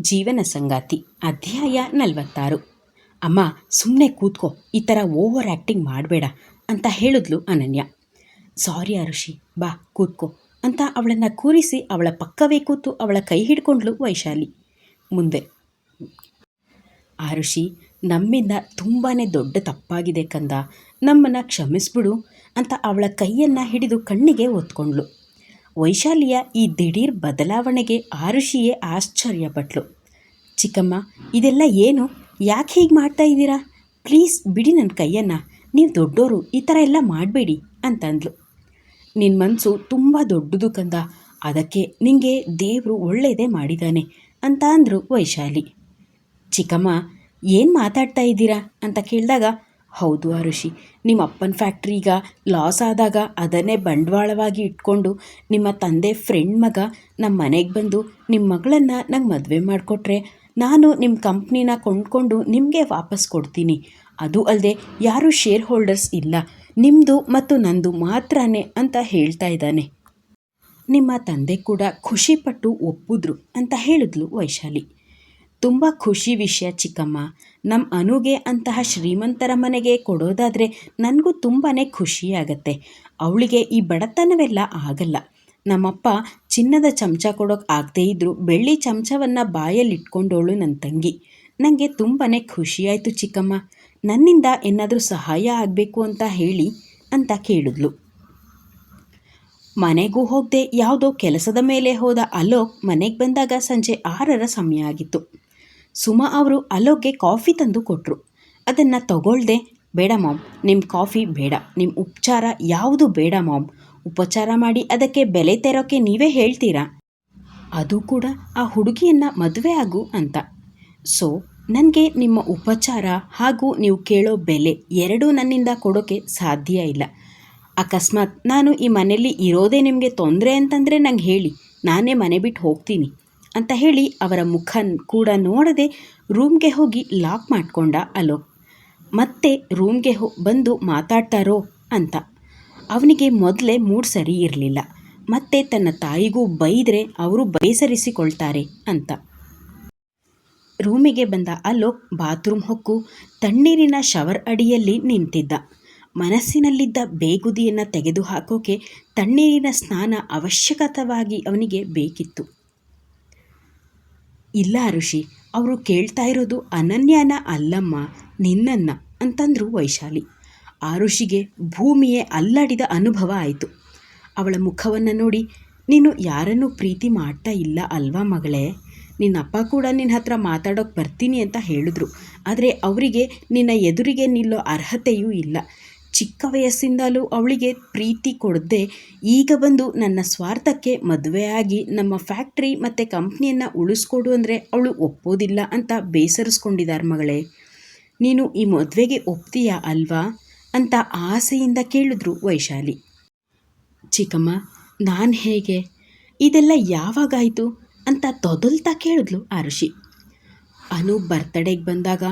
ಜೀವನ ಸಂಗಾತಿ, ಅಧ್ಯಾಯ ನಲವತ್ತಾರು. ಅಮ್ಮ ಸುಮ್ಮನೆ ಕೂತ್ಕೋ, ಈ ಥರ ಓವರ್ ಆ್ಯಕ್ಟಿಂಗ್ ಮಾಡಬೇಡ ಅಂತ ಹೇಳಿದ್ಲು ಅನನ್ಯ. ಸಾರಿ ಅರುಷಿ, ಬಾ, ಕೂತ್ಕೋ ಅಂತ ಅವಳನ್ನು ಕೂರಿಸಿ ಅವಳ ಪಕ್ಕವೇ ಕೂತು ಅವಳ ಕೈ ಹಿಡ್ಕೊಂಡ್ಲು ವೈಶಾಲಿ. ಮುಂದೆ. ಆರುಷಿ ನಮ್ಮಿಂದ ತುಂಬಾ ದೊಡ್ಡ ತಪ್ಪಾಗಿದೆ ಕಂದ. ನಮ್ಮನ್ನು ಕ್ಷಮಿಸ್ಬಿಡು ಅಂತ ಅವಳ ಕೈಯನ್ನು ಹಿಡಿದು ಕಣ್ಣಿಗೆ ಒತ್ಕೊಂಡ್ಳು ವೈಶಾಲಿಯ ಈ ದಿಢೀರ್ ಬದಲಾವಣೆಗೆ ಆರುಷಿಯೇ ಆಶ್ಚರ್ಯಪಟ್ಲು. ಚಿಕ್ಕಮ್ಮ, ಇದೆಲ್ಲ ಏನು? ಯಾಕೆ ಹೀಗೆ ಮಾಡ್ತಾ ಇದ್ದೀರಾ? ಪ್ಲೀಸ್ ಬಿಡಿ ನನ್ನ ಕೈಯನ್ನು. ನೀವು ದೊಡ್ಡೋರು, ಈ ಥರ ಎಲ್ಲ ಮಾಡಬೇಡಿ ಅಂತಂದ್ಲು. ನಿನ್ನ ಮನಸ್ಸು ತುಂಬ ದೊಡ್ಡದು ಕಂದ. ಅದಕ್ಕೆ ನಿನಗೆ ದೇವರು ಒಳ್ಳೆಯದೇ ಮಾಡಿದ್ದಾನೆ ಅಂತ ಅಂದರು ವೈಶಾಲಿ. ಚಿಕ್ಕಮ್ಮ, ಏನು ಮಾತಾಡ್ತಾ ಇದ್ದೀರಾ? ಅಂತ ಕೇಳಿದಾಗ ಹೌದು ಆರುಷಿ ನಿಮ್ಮ ಅಪ್ಪನ ಫ್ಯಾಕ್ಟ್ರಿ ಈಗ ಲಾಸ್ ಆದಾಗ ಅದನ್ನೇ ಬಂಡವಾಳವಾಗಿ ಇಟ್ಕೊಂಡು ನಿಮ್ಮ ತಂದೆ ಫ್ರೆಂಡ್ ಮಗ ನಮ್ಮ ಮನೆಗೆ ಬಂದು ನಿಮ್ಮ ಮಗಳನ್ನು ನಂಗೆ ಮದುವೆ ಮಾಡಿಕೊಟ್ರೆ ನಾನು ನಿಮ್ಮ ಕಂಪ್ನಿನ ಕೊಂಡ್ಕೊಂಡು ನಿಮಗೆ ವಾಪಸ್ ಕೊಡ್ತೀನಿ. ಅದು ಅಲ್ಲದೆ ಯಾರೂ ಶೇರ್ ಹೋಲ್ಡರ್ಸ್ ಇಲ್ಲ ನಿಮ್ಮದು ಮತ್ತು ನಂದು ಮಾತ್ರನೇ ಅಂತ ಹೇಳ್ತಾ ಇದ್ದಾನೆ. ನಿಮ್ಮ ತಂದೆ ಕೂಡ ಖುಷಿಪಟ್ಟು ಒಪ್ಪಿದ್ರು ಅಂತ ಹೇಳಿದ್ಲು ವೈಶಾಲಿ. ತುಂಬ ಖುಷಿ ವಿಷಯ ಚಿಕ್ಕಮ್ಮ. ನಮ್ಮ ಅನುಗೆ ಅಂತಹ ಶ್ರೀಮಂತರ ಮನೆಗೆ ಕೊಡೋದಾದರೆ ನನಗೂ ತುಂಬಾ ಖುಷಿಯಾಗತ್ತೆ. ಅವಳಿಗೆ ಈ ಬಡತನವೆಲ್ಲ ಆಗಲ್ಲ. ನಮ್ಮಪ್ಪ ಚಿನ್ನದ ಚಮಚ ಕೊಡೋಕೆ ಆಗದೇ ಇದ್ದರೂ ಬೆಳ್ಳಿ ಚಮಚವನ್ನು ಬಾಯಲ್ಲಿಟ್ಕೊಂಡವಳು ನನ್ನ ತಂಗಿ. ನನಗೆ ತುಂಬಾ ಖುಷಿಯಾಯಿತು ಚಿಕ್ಕಮ್ಮ. ನನ್ನಿಂದ ಏನಾದರೂ ಸಹಾಯ ಆಗಬೇಕು ಅಂತ ಹೇಳಿ ಅಂತ ಕೇಳಿದ್ಲು. ಮನೆಗೂ ಹೋಗದೆ ಯಾವುದೋ ಕೆಲಸದ ಮೇಲೆ ಹೋದ ಅಲೋಕ್ ಮನೆಗೆ ಬಂದಾಗ ಸಂಜೆ ಆರರ ಸಮಯ ಆಗಿತ್ತು. ಸುಮಾ ಅವರು ಅಲೋಕ್ಗೆ ಕಾಫಿ ತಂದು ಕೊಟ್ಟರು ಅದನ್ನು ತಗೊಳ್ದೆ, ಬೇಡ ಮಾಮ್ ನಿಮ್ಮ ಕಾಫಿ ಬೇಡ ನಿಮ್ಮ ಉಪಚಾರ ಯಾವುದು ಬೇಡ ಮಾಮ್, ಉಪಚಾರ ಮಾಡಿ ಅದಕ್ಕೆ ಬೆಲೆ ತೆರೋಕ್ಕೆ ನೀವೇ ಹೇಳ್ತೀರಾ? ಅದು ಕೂಡ ಆ ಹುಡುಗಿಯನ್ನು ಮದುವೆ ಆಗು ಅಂತ. ಸೊ, ನನಗೆ ನಿಮ್ಮ ಉಪಚಾರ ಹಾಗೂ ನೀವು ಕೇಳೋ ಬೆಲೆ ಎರಡೂ ನನ್ನಿಂದ ಕೊಡೋಕ್ಕೆ ಸಾಧ್ಯ ಇಲ್ಲ. ಅಕಸ್ಮಾತ್ ನಾನು ಈ ಮನೆಯಲ್ಲಿ ಇರೋದೇ ನಿಮಗೆ ತೊಂದರೆ ಅಂತಂದರೆ ನಂಗೆ ಹೇಳಿ, ನಾನೇ ಮನೆ ಬಿಟ್ಟು ಹೋಗ್ತೀನಿ. ಅಂತ ಹೇಳಿ ಅವರ ಮುಖ ಕೂಡ ನೋಡದೆ ರೂಮ್ಗೆ ಹೋಗಿ ಲಾಕ್ ಮಾಡಿಕೊಂಡ ಅಲೋಕ್ ಮತ್ತೆ ರೂಮ್ಗೆ ಹೋ, ಬಂದು ಮಾತಾಡ್ತಾರೋ ಅಂತ. ಅವನಿಗೆ ಮೊದಲೇ ಮೂಡ್ ಸರಿ ಇರಲಿಲ್ಲ, ಮತ್ತೆ ತನ್ನ ತಾಯಿಗೂ ಬೈದರೆ ಅವರು ಬೇಸರಿಸಿಕೊಳ್ತಾರೆ ಅಂತ. ರೂಮಿಗೆ ಬಂದ ಅಲೋಕ್ ಬಾತ್ರೂಮ್ ಹೊಕ್ಕು ತಣ್ಣೀರಿನ ಶವರ್ ಅಡಿಯಲ್ಲಿ ನಿಂತಿದ್ದ. ಮನಸ್ಸಿನಲ್ಲಿದ್ದ ಬೇಗುದಿಯನ್ನು ತೆಗೆದುಹಾಕೋಕೆ ತಣ್ಣೀರಿನ ಸ್ನಾನ ಅವಶ್ಯಕತವಾಗಿ ಅವನಿಗೆ ಬೇಕಿತ್ತು. ಇಲ್ಲ ಋಷಿ, ಅವರು ಕೇಳ್ತಾ ಇರೋದು ಅನನ್ಯನ ಅಲ್ಲಮ್ಮ, ನಿನ್ನನ್ನ ಅಂತಂದ್ರು ವೈಶಾಲಿ. ಆ ಋಷಿಗೆ ಭೂಮಿಯೇ ಅಲ್ಲಾಡಿದ ಅನುಭವ ಆಯಿತು. ಅವಳ ಮುಖವನ್ನು ನೋಡಿ, ನೀನು ಯಾರನ್ನೂ ಪ್ರೀತಿ ಮಾಡ್ತಾ ಇಲ್ಲ ಅಲ್ವಾ ಮಗಳೇ? ನಿನ್ನಪ್ಪ ಕೂಡ ನಿನ್ನ ಹತ್ರ ಮಾತಾಡೋಕೆ ಬರ್ತೀನಿ ಅಂತ ಹೇಳಿದ್ರು. ಆದರೆ ಅವರಿಗೆ ನಿನ್ನ ಎದುರಿಗೆ ನಿಲ್ಲೋ ಅರ್ಹತೆಯೂ ಇಲ್ಲ. ಚಿಕ್ಕ ವಯಸ್ಸಿಂದಲೂ ಅವಳಿಗೆ ಪ್ರೀತಿ ಕೊಡದೆ ಈಗ ಬಂದು ನನ್ನ ಸ್ವಾರ್ಥಕ್ಕೆ ಮದುವೆಯಾಗಿ ನಮ್ಮ ಫ್ಯಾಕ್ಟ್ರಿ ಮತ್ತು ಕಂಪ್ನಿಯನ್ನು ಉಳಿಸ್ಕೊಡು ಅಂದರೆ ಅವಳು ಒಪ್ಪೋದಿಲ್ಲ ಅಂತ ಬೇಸರಿಸ್ಕೊಂಡಿದ್ದಾರೆ ಮಗಳೇ. ನೀನು ಈ ಮದುವೆಗೆ ಒಪ್ತೀಯಾ ಅಲ್ವಾ? ಅಂತ ಆಸೆಯಿಂದ ಕೇಳಿದ್ರು ವೈಶಾಲಿ. ಚಿಕ್ಕಮ್ಮ, ನಾನು ಹೇಗೆ? ಇದೆಲ್ಲ ಯಾವಾಗಾಯಿತು? ಅಂತ ತೊದಲ್ತಾ ಕೇಳಿದ್ಲು ಆರುಷಿ ಅನು ಬರ್ತಡೇಗೆ ಬಂದಾಗ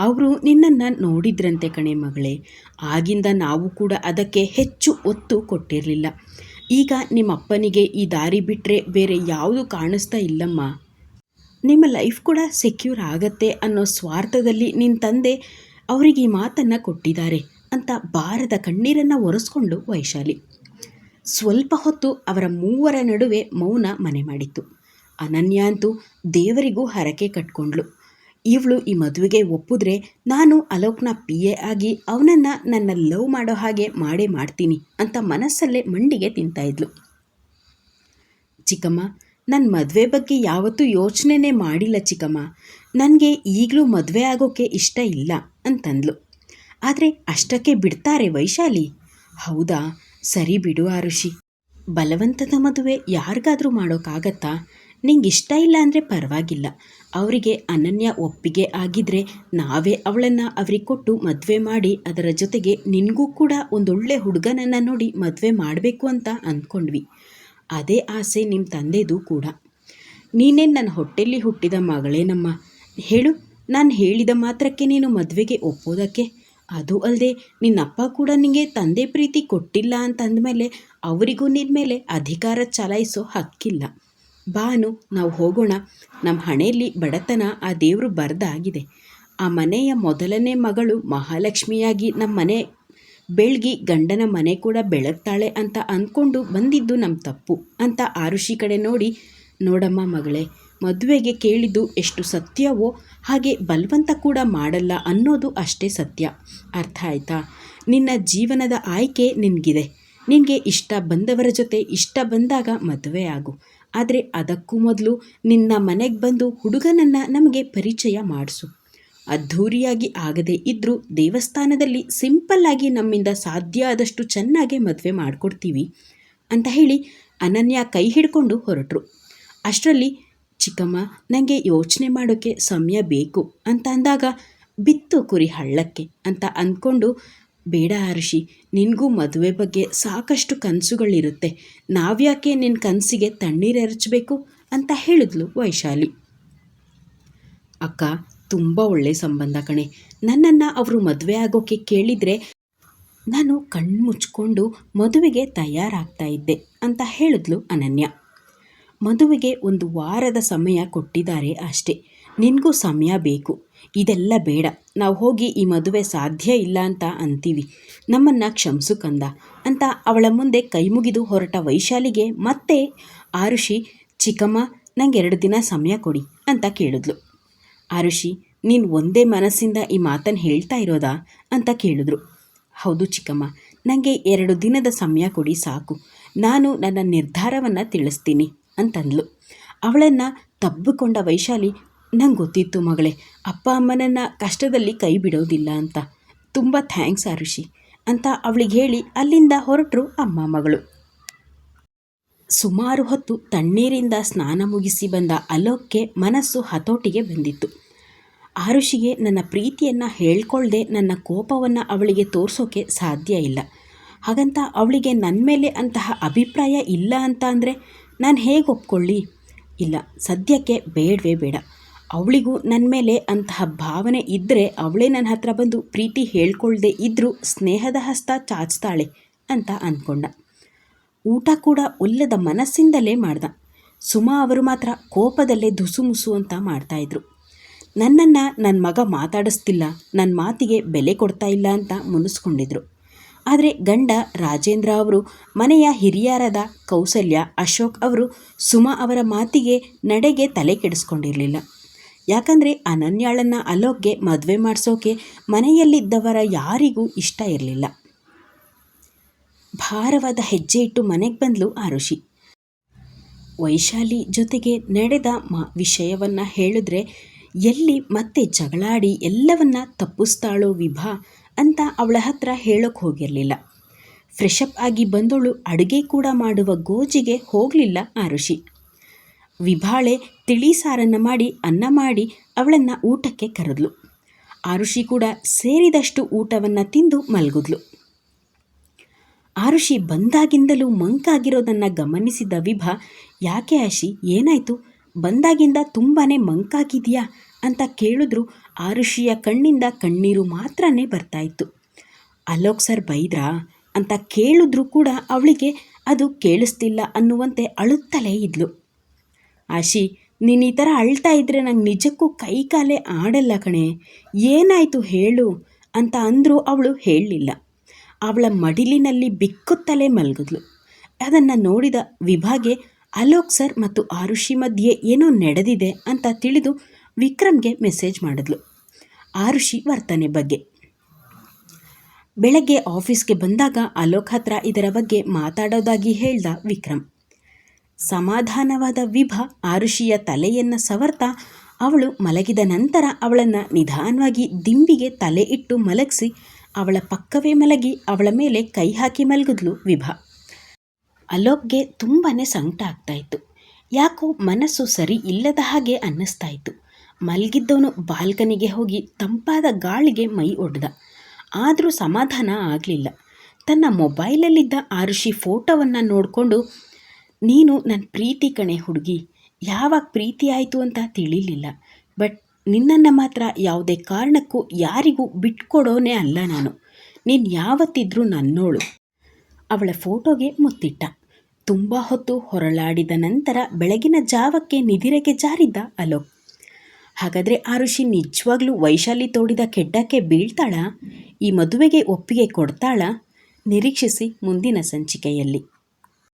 ಅವರು ನಿನ್ನನ್ನು ನೋಡಿದ್ರಂತೆ ಕಣೆ ಮಗಳೇ. ಆಗಿಂದ ನಾವು ಕೂಡ ಅದಕ್ಕೆ ಹೆಚ್ಚು ಒತ್ತು ಕೊಟ್ಟಿರಲಿಲ್ಲ. ಈಗ ನಿಮ್ಮಪ್ಪನಿಗೆ ಈ ದಾರಿ ಬಿಟ್ಟರೆ ಬೇರೆ ಯಾವುದು ಕಾಣಿಸ್ತಾ ಇಲ್ಲಮ್ಮ. ನಿಮ್ಮ ಲೈಫ್ ಕೂಡ ಸೆಕ್ಯೂರ್ ಆಗತ್ತೆ ಅನ್ನೋ ಸ್ವಾರ್ಥದಲ್ಲಿ ನಿನ್ನ ತಂದೆ ಅವರಿಗೆ ಈ ಮಾತನ್ನು ಕೊಟ್ಟಿದ್ದಾರೆ ಅಂತ ಬಾರದ ಕಣ್ಣೀರನ್ನು ಒರೆಸ್ಕೊಂಡು ವೈಶಾಲಿ. ಸ್ವಲ್ಪ ಹೊತ್ತು ಅವರ ಮೂವರ ನಡುವೆ ಮೌನ ಮನೆ ಮಾಡಿತ್ತು. ಅನನ್ಯ ಅಂತೂ ದೇವರಿಗೂ ಹರಕೆ ಕಟ್ಕೊಂಡ್ಳು. ಇವಳು ಈ ಮದುವೆಗೆ ಒಪ್ಪಿದ್ರೆ ನಾನು ಅಲೋಕ್ನ ಪಿ ಎ ಆಗಿ ಅವನನ್ನ ನನ್ನ ಲವ್ ಮಾಡೋ ಹಾಗೆ ಮಾಡೇ ಮಾಡ್ತೀನಿ ಅಂತ ಮನಸ್ಸಲ್ಲೇ ಮಂಡಿಗೆ ತಿಂತಾಯಿದ್ಲು ಚಿಕ್ಕಮ್ಮ ನನ್ನ ಮದುವೆ ಬಗ್ಗೆ ಯಾವತ್ತೂ ಯೋಚನೆನೇ ಮಾಡಿಲ್ಲ ಚಿಕ್ಕಮ್ಮ. ನನಗೆ ಈಗಲೂ ಮದುವೆ ಆಗೋಕ್ಕೆ ಇಷ್ಟ ಇಲ್ಲ ಅಂತಂದ್ಲು. ಆದರೆ ಅಷ್ಟಕ್ಕೆ ಬಿಡ್ತಾರೆ ವೈಶಾಲಿ. ಹೌದಾ? ಸರಿ ಬಿಡು ಆರುಷಿ. ಬಲವಂತದ ಮದುವೆ ಯಾರಿಗಾದರೂ ಮಾಡೋಕ್ಕಾಗತ್ತಾ? ನಿಂಗೆ ಇಷ್ಟ ಇಲ್ಲ ಅಂದರೆ ಪರವಾಗಿಲ್ಲ. ಅವರಿಗೆ ಅನನ್ಯ ಒಪ್ಪಿಗೆ ಆಗಿದ್ರೆ ನಾವೇ ಅವಳನ್ನು ಅವ್ರಿಗೆ ಕೊಟ್ಟು ಮದುವೆ ಮಾಡಿ, ಅದರ ಜೊತೆಗೆ ನಿನಗೂ ಕೂಡ ಒಂದೊಳ್ಳೆ ಹುಡುಗನನ್ನು ನೋಡಿ ಮದುವೆ ಮಾಡಬೇಕು ಅಂತ ಅಂದ್ಕೊಂಡ್ವಿ ಅದೇ ಆಸೆ ನಿಮ್ಮ ತಂದೆದು ಕೂಡ. ನೀನೇ ನನ್ನ ಹೊಟ್ಟೆಯಲ್ಲಿ ಹುಟ್ಟಿದ ಮಗಳೇನಮ್ಮ ಹೇಳು, ನಾನು ಹೇಳಿದ ಮಾತ್ರಕ್ಕೆ ನೀನು ಮದುವೆಗೆ ಒಪ್ಪೋದಕ್ಕೆ? ಅದು ಅಲ್ಲದೆ ನಿನ್ನಪ್ಪ ಕೂಡ ನಿನಗೆ ತಂದೆ ಪ್ರೀತಿ ಕೊಟ್ಟಿಲ್ಲ ಅಂತ ಅಂದಮೇಲೆ ಅವರಿಗೂ ನಿನ್ನ ಮೇಲೆ ಅಧಿಕಾರ ಚಲಾಯಿಸೋ ಹಕ್ಕಿಲ್ಲ. ಬಾನು, ನಾವು ಹೋಗೋಣ. ನಮ್ಮ ಹಣೆಯಲ್ಲಿ ಬಡತನ ಆ ದೇವರು ಬರ್ದಾಗಿದೆ. ಆ ಮನೆಯ ಮೊದಲನೇ ಮಗಳು ಮಹಾಲಕ್ಷ್ಮಿಯಾಗಿ ನಮ್ಮ ಮನೆ, ಬೆಳಗಿ ಗಂಡನ ಮನೆ ಕೂಡ ಬೆಳಗ್ತಾಳೆ ಅಂತ ಅಂದ್ಕೊಂಡು ಬಂದಿದ್ದು ನಮ್ಮ ತಪ್ಪು ಅಂತ ಆರುಷಿ ಕಡೆ ನೋಡಿ, ನೋಡಮ್ಮ ಮಗಳೇ, ಮದುವೆಗೆ ಕೇಳಿದ್ದು ಎಷ್ಟು ಸತ್ಯವೋ ಹಾಗೆ ಬಲವಂತ ಕೂಡ ಮಾಡಲ್ಲ ಅನ್ನೋದು ಅಷ್ಟೇ ಸತ್ಯ. ಅರ್ಥ ಆಯ್ತಾ? ನಿನ್ನ ಜೀವನದ ಆಯ್ಕೆ ನಿನಗಿದೆ. ನಿನಗೆ ಇಷ್ಟ ಬಂದವರ ಜೊತೆ ಇಷ್ಟ ಬಂದಾಗ ಮದುವೆ ಆಗು. ಆದರೆ ಅದಕ್ಕೂ ಮೊದಲು ನಿನ್ನ ಮನೆಗೆ ಬಂದು ಹುಡುಗನನ್ನು ನಮಗೆ ಪರಿಚಯ ಮಾಡಿಸು. ಅದ್ಧೂರಿಯಾಗಿ ಆಗದೆ ಇದ್ದರೂ ದೇವಸ್ಥಾನದಲ್ಲಿ ಸಿಂಪಲ್ಲಾಗಿ ನಮ್ಮಿಂದ ಸಾಧ್ಯ ಆದಷ್ಟು ಚೆನ್ನಾಗಿ ಮದುವೆ ಮಾಡಿಕೊಡ್ತೀವಿ ಅಂತ ಹೇಳಿ ಅನನ್ಯ ಕೈ ಹಿಡ್ಕೊಂಡು ಹೊರಟರು. ಅಷ್ಟರಲ್ಲಿ, ಚಿಕ್ಕಮ್ಮ ನನಗೆ ಯೋಚನೆ ಮಾಡೋಕ್ಕೆ ಸಮಯ ಬೇಕು ಅಂತ ಅಂದಾಗ ಬಿತ್ತು ಕುರಿ ಹಳ್ಳಕ್ಕೆ ಅಂತ ಅಂದ್ಕೊಂಡು ಬೇಡ ಅರ್ಷಿ, ನಿನಗೂ ಮದುವೆ ಬಗ್ಗೆ ಸಾಕಷ್ಟು ಕನಸುಗಳಿರುತ್ತೆ. ನಾವ್ಯಾಕೆ ನಿನ್ನ ಕನಸಿಗೆ ತಣ್ಣೀರೆರಚಬೇಕು ಅಂತ ಹೇಳಿದ್ಲು ವೈಶಾಲಿ. ಅಕ್ಕ, ತುಂಬ ಒಳ್ಳೆಯ ಸಂಬಂಧ ಕಣೆ. ನನ್ನನ್ನು ಅವರು ಮದುವೆ ಆಗೋಕ್ಕೆ ಕೇಳಿದರೆ ನಾನು ಕಣ್ಣು ಮುಚ್ಕೊಂಡು ಮದುವೆಗೆ ತಯಾರಾಗ್ತಾ ಇದ್ದೆ ಅಂತ ಹೇಳಿದ್ಲು ಅನನ್ಯ. ಮದುವೆಗೆ ಒಂದು ವಾರದ ಸಮಯ ಕೊಟ್ಟಿದ್ದಾರೆ ಅಷ್ಟೇ. ನಿನಗೂ ಸಮಯ ಬೇಕು. ಇದೆಲ್ಲ ಬೇಡ. ನಾವು ಹೋಗಿ ಈ ಮದುವೆ ಸಾಧ್ಯ ಇಲ್ಲ ಅಂತ ಅಂತೀವಿ. ನಮ್ಮನ್ನು ಕ್ಷಮಿಸು ಕಂದ ಅಂತ ಅವಳ ಮುಂದೆ ಕೈ ಮುಗಿದು ಹೊರಟ ವೈಶಾಲಿಗೆ, ಮತ್ತೆ ಆರುಷಿ, ಚಿಕ್ಕಮ್ಮ, ನಂಗೆ ಎರಡು ದಿನ ಸಮಯ ಕೊಡಿ ಅಂತ ಕೇಳಿದ್ಲು. ಆರುಷಿ, ನೀನು ಒಂದೇ ಮನಸ್ಸಿಂದ ಈ ಮಾತನ್ನು ಹೇಳ್ತಾ ಇರೋದಾ? ಅಂತ ಕೇಳಿದ್ರು. ಹೌದು ಚಿಕ್ಕಮ್ಮ ನನಗೆ ಎರಡು ದಿನದ ಸಮಯ ಕೊಡಿ ಸಾಕು. ನಾನು ನನ್ನ ನಿರ್ಧಾರವನ್ನು ತಿಳಿಸ್ತೀನಿ ಅಂತಂದ್ಲು. ಅವಳನ್ನು ತಬ್ಬಿಕೊಂಡ ವೈಶಾಲಿ ನಂಗೆ ಗೊತ್ತಿತ್ತು ಮಗಳೇ, ಅಪ್ಪ ಅಮ್ಮನನ್ನು ಕಷ್ಟದಲ್ಲಿ ಕೈ ಬಿಡೋದಿಲ್ಲ ಅಂತ. ತುಂಬ ಥ್ಯಾಂಕ್ಸ್ ಆರುಷಿ ಅಂತ ಅವಳಿಗೆ ಹೇಳಿ ಅಲ್ಲಿಂದ ಹೊರಟರು ಅಮ್ಮ ಮಗಳು. ಸುಮಾರು ಹೊತ್ತು ತಣ್ಣೀರಿಂದ ಸ್ನಾನ ಮುಗಿಸಿ ಬಂದ ಅಲೋಕ್ಗೆ ಮನಸ್ಸು ಹತೋಟಿಗೆ ಬಂದಿತ್ತು. ಆರುಷಿಗೆ ನನ್ನ ಪ್ರೀತಿಯನ್ನು ಹೇಳ್ಕೊಳ್ಳದೆ ನನ್ನ ಕೋಪವನ್ನು ಅವಳಿಗೆ ತೋರಿಸೋಕೆ ಸಾಧ್ಯ ಇಲ್ಲ. ಹಾಗಂತ ಅವಳಿಗೆ ನನ್ನ ಮೇಲೆ ಅಂತಹ ಅಭಿಪ್ರಾಯ ಇಲ್ಲ ಅಂತ ಅಂದರೆ ನಾನು ಹೇಗೆ ಒಪ್ಕೊಳ್ಳಿ? ಇಲ್ಲ, ಸದ್ಯಕ್ಕೆ ಬೇಡವೇ ಬೇಡ. ಅವಳಿಗೂ ನನ್ನ ಮೇಲೆ ಅಂತಹ ಭಾವನೆ ಇದ್ದರೆ ಅವಳೇ ನನ್ನ ಹತ್ರ ಬಂದು ಪ್ರೀತಿ ಹೇಳ್ಕೊಳ್ದೆ ಇದ್ದರೂ ಸ್ನೇಹದ ಹಸ್ತ ಚಾಚ್ತಾಳೆ ಅಂತ ಅಂದ್ಕೊಂಡ ಊಟ ಕೂಡ ಒಲ್ಲದ ಮನಸ್ಸಿಂದಲೇ ಮಾಡ್ದ. ಸುಮಾ ಅವರು ಮಾತ್ರ ಕೋಪದಲ್ಲೇ ಧುಸುಮುಸು ಅಂತ ಮಾಡ್ತಾಯಿದ್ರು ನನ್ನನ್ನು ನನ್ನ ಮಗ ಮಾತಾಡಿಸ್ತಿಲ್ಲ ನನ್ನ ಮಾತಿಗೆ ಬೆಲೆ ಕೊಡ್ತಾ ಇಲ್ಲ ಅಂತ ಮುನಿಸ್ಕೊಂಡಿದ್ರು. ಆದರೆ ಗಂಡ ರಾಜೇಂದ್ರ ಅವರು, ಮನೆಯ ಹಿರಿಯರಾದ ಕೌಸಲ್ಯ, ಅಶೋಕ್ ಅವರು ಸುಮಾ ಅವರ ಮಾತಿಗೆ ನಡೆಗೆ ತಲೆ ಕೆಡಿಸ್ಕೊಂಡಿರಲಿಲ್ಲ. ಯಾಕಂದರೆ ಅನನ್ಯಾಳನ್ನು ಅಲೋಕ್ಗೆ ಮದುವೆ ಮಾಡಿಸೋಕೆ ಮನೆಯಲ್ಲಿದ್ದವರ ಯಾರಿಗೂ ಇಷ್ಟ ಇರಲಿಲ್ಲ. ಭಾರವಾದ ಹೆಜ್ಜೆ ಇಟ್ಟು ಮನೆಗೆ ಬಂದಳು ಆರುಷಿ. ವೈಶಾಲಿ ಜೊತೆಗೆ ನಡೆದ ಮ ವಿಷಯವನ್ನು ಹೇಳಿದ್ರೆ, ಎಲ್ಲಿ ಮತ್ತೆ ಜಗಳಾಡಿ ಎಲ್ಲವನ್ನ ತಪ್ಪಿಸ್ತಾಳೋ ವಿಭಾ ಅಂತ ಅವಳ ಹತ್ರ ಹೇಳೋಕೆ ಹೋಗಿರಲಿಲ್ಲ. ಫ್ರೆಶಪ್ ಆಗಿ ಬಂದವಳು ಅಡುಗೆ ಕೂಡ ಮಾಡುವ ಗೋಜಿಗೆ ಹೋಗಲಿಲ್ಲ ಆರುಷಿ. ವಿಭಾಳೆ ತಿಳಿ ಸಾರನ್ನು ಮಾಡಿ, ಅನ್ನ ಮಾಡಿ ಅವಳನ್ನು ಊಟಕ್ಕೆ ಕರೆದ್ಲು. ಆರುಷಿ ಕೂಡ ಸೇರಿದಷ್ಟು ಊಟವನ್ನು ತಿಂದು ಮಲಗಿದ್ಲು. ಆರುಷಿ ಬಂದಾಗಿಂದಲೂ ಮಂಕಾಗಿರೋದನ್ನು ಗಮನಿಸಿದ ವಿಭಾ, ಯಾಕೆ ಆಶಿ, ಏನಾಯಿತು? ಬಂದಾಗಿಂದ ತುಂಬಾ ಮಂಕಾಗಿದೆಯಾ? ಅಂತ ಕೇಳಿದ್ರು ಆರುಷಿಯ ಕಣ್ಣಿಂದ ಕಣ್ಣೀರು ಮಾತ್ರನೇ ಬರ್ತಾಯಿತ್ತು. ಅಲೋಕ್ ಸರ್ ಬೈದ್ರಾ? ಅಂತ ಕೇಳಿದ್ರು ಕೂಡ ಅವಳಿಗೆ ಅದು ಕೇಳಿಸ್ತಿಲ್ಲ ಅನ್ನುವಂತೆ ಅಳುತ್ತಲೇ ಇದ್ಲು. ಆಶಿ, ನೀನು ಈ ಥರ ಅಳ್ತಾ ಇದ್ರೆ ನಂಗೆ ನಿಜಕ್ಕೂ ಕೈ ಕಾಲೇ ಆಡಲ್ಲ ಕಣೆ. ಏನಾಯಿತು ಹೇಳು ಅಂತ ಅಂದರೂ ಅವಳು ಹೇಳಲಿಲ್ಲ. ಅವಳ ಮಡಿಲಿನಲ್ಲಿ ಬಿಕ್ಕುತ್ತಲೇ ಮಲಗಿದ್ಲು. ಅದನ್ನು ನೋಡಿದ ವಿಭಾಗೆ, ಅಲೋಕ್ ಸರ್ ಮತ್ತು ಆರುಷಿ ಮಧ್ಯೆ ಏನೋ ನಡೆದಿದೆ ಅಂತ ತಿಳಿದು ವಿಕ್ರಮ್ಗೆ ಮೆಸೇಜ್ ಮಾಡಿದ್ಲು. ಆರುಷಿ ವರ್ತನೆ ಬಗ್ಗೆ. ಬೆಳಗ್ಗೆ ಆಫೀಸ್ಗೆ ಬಂದಾಗ ಅಲೋಕ್ ಹತ್ರ ಇದರ ಬಗ್ಗೆ ಮಾತಾಡೋದಾಗಿ ಹೇಳ್ದ ವಿಕ್ರಮ್. ಸಮಾಧಾನವಾದ ವಿಭ ಆರುಷಿಯ ತಲೆಯನ್ನು ಸವರ್ತ ಅವಳು ಮಲಗಿದ ನಂತರ ಅವಳನ್ನು ನಿಧಾನವಾಗಿ ದಿಂಬಿಗೆ ತಲೆ ಇಟ್ಟು ಮಲಗಿಸಿ ಅವಳ ಪಕ್ಕವೇ ಮಲಗಿ ಅವಳ ಮೇಲೆ ಕೈ ಹಾಕಿ ಮಲಗಿದ್ಲು ವಿಭಾ. ಅಲೋಕ್ಗೆ ತುಂಬಾ ಸಂಕಟ ಆಗ್ತಾಯಿತ್ತು ಯಾಕೋ ಮನಸ್ಸು ಸರಿ ಇಲ್ಲದ ಹಾಗೆ ಅನ್ನಿಸ್ತಾ ಇತ್ತು. ಮಲಗಿದ್ದವನು ಬಾಲ್ಕನಿಗೆ ಹೋಗಿ ತಂಪಾದ ಗಾಳಿಗೆ ಮೈ ಒಡ್ದ. ಆದರೂ ಸಮಾಧಾನ ಆಗಲಿಲ್ಲ. ತನ್ನ ಮೊಬೈಲಲ್ಲಿದ್ದ ಆರುಷಿ ಫೋಟೋವನ್ನು ನೋಡಿಕೊಂಡು ನೀನು ನನ್ನ ಪ್ರೀತಿ ಕಣೆ ಹುಡುಗಿ. ಯಾವಾಗ ಪ್ರೀತಿ ಆಯಿತು ಅಂತ ತಿಳಿಲಿಲ್ಲ. ಬಟ್ ನಿನ್ನನ್ನು ಮಾತ್ರ ಯಾವುದೇ ಕಾರಣಕ್ಕೂ ಯಾರಿಗೂ ಬಿಟ್ಕೊಡೋನೇ ಅಲ್ಲ ನಾನು. ನೀನು ಯಾವತ್ತಿದ್ರೂ ನನ್ನೋಳು. ಅವಳ ಫೋಟೋಗೆ ಮುತ್ತಿಟ್ಟ. ತುಂಬ ಹೊತ್ತು ಹೊರಳಾಡಿದ ನಂತರ ಬೆಳಗಿನ ಜಾವಕ್ಕೆ ನಿದಿರೆಗೆ ಜಾರಿದ್ದ ಅಲೋಕ್. ಹಾಗಾದರೆ ಆ ಋಷಿ ನಿಜವಾಗ್ಲೂ ವೈಶಾಲಿ ತೋಡಿದ ಕೆಡ್ಡಕ್ಕೆ ಬೀಳ್ತಾಳ? ಈ ಮದುವೆಗೆ ಒಪ್ಪಿಗೆ ಕೊಡ್ತಾಳ? ನಿರೀಕ್ಷಿಸಿ ಮುಂದಿನ ಸಂಚಿಕೆಯಲ್ಲಿ.